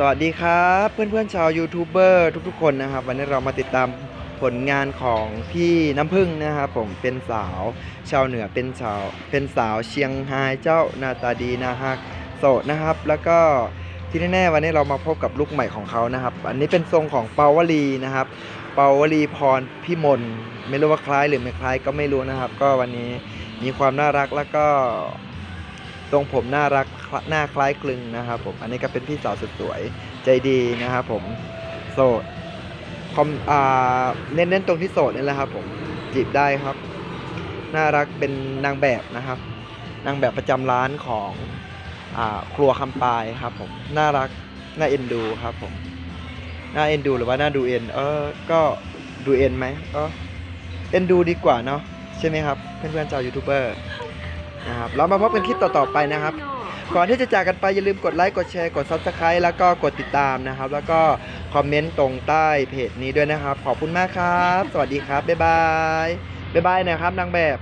สวัสดีครับเพื่อนๆชาวยูทูบเบอร์ทุกๆ คนนะครับ วันนี้เรามาติดตามผลงานของพี่น้ำพึ่งนะครับผมเป็นสาวชาวเหนือเป็นสาวเป็นสาวเชียงไฮ้เจ้าหน้าตาดีนะฮะโสดนะครับ แล้วก็ที่แน่ๆวันนี้เรามาพบกับลุคใหม่ของเขานะครับ อันนี้เป็นทรงของเปาวลีนะครับ เปาวลีพรพิมลไม่รู้ว่าคล้ายหรือไม่คล้ายก็ไม่รู้นะครับ ก็วันนี้มีความน่ารักแล้วก็ ทรงผมน่ารักหน้าคล้ายคลึงนะครับผมอันนี้ก็เป็นพี่สาวสุดสวยใจดีนะครับผมโสดคอมอ่าเน้นเน้นตรงที่โสดนี่แหละครับผมจีบได้ครับ น่ารักเป็นนางแบบนะครับ นางแบบประจำร้านของอ่าครัวคำปายครับผมน่ารักน่าเอ็นดูครับผมน่าเอ็นดูหรือว่าน่าดูเอ็นเออก็ดูเอ็นไหมก็เอ็นดูดีกว่าเนาะใช่ไหมครับเพื่อนๆชาวยูทูบเบอร์ นะครับเรามาพบกันคลิปต่อๆไปนะครับ ก่อนที่จะจากกันไปอย่าลืมกดไลค์กดแชร์กด Subscribe แล้วก็กดติดตามนะครับ แล้วก็คอมเมนต์ตรงใต้เพจนี้ด้วยนะครับ ขอบคุณมากครับ สวัสดีครับบ๊ายบายบ๊ายบายนะครับนางแบบ